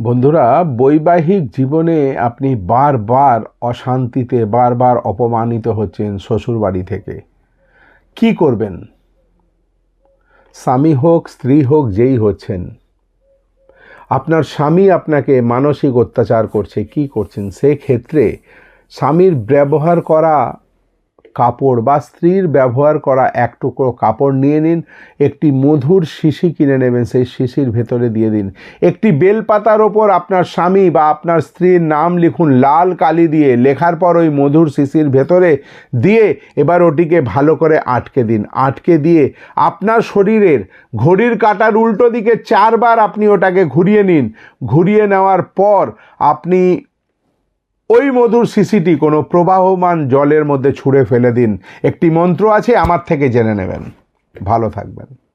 বন্ধুরা, বৈবাহিক জীবনে আপনি বারবার অশান্তিতে, বারবার অপমানিত হচ্ছেন শ্বশুর বাড়ি থেকে। কি করবেন? স্বামী হোক, স্ত্রী হোক, যেই হচ্ছেন। আপনার স্বামী আপনাকে মানসিক অত্যাচার করছে, কি করছেন? সেক্ষেত্রে স্বামীর ব্যবহার করা কাপড় বা স্ত্রীর ব্যবহার করা এক টুকরো কাপড় নিয়ে নিন, একটি মধুর শিশি কিনে নেবেন, সেই শিশির ভেতরে দিয়ে দিন। একটি বেলপাতার ওপর আপনার স্বামী বা আপনার স্ত্রীর নাম লিখুন লাল কালি দিয়ে, লেখার পর ওই মধুর শিশির ভেতরে দিয়ে এবার ওটিকে ভালো করে আটকে দিন। আটকে দিয়ে আপনার শরীরের ঘড়ির কাটার উল্টো দিকে চারবার আপনি ওটাকে ঘুরিয়ে নিন। ঘুরিয়ে নেওয়ার পর আপনি ওই মধুর শিশিটি কোনো প্রবাহমান জলের মধ্যে ছুঁড়ে ফেলে দিন। একটি মন্ত্র আছে, আমার থেকে জেনে নেবেন। ভালো থাকবেন।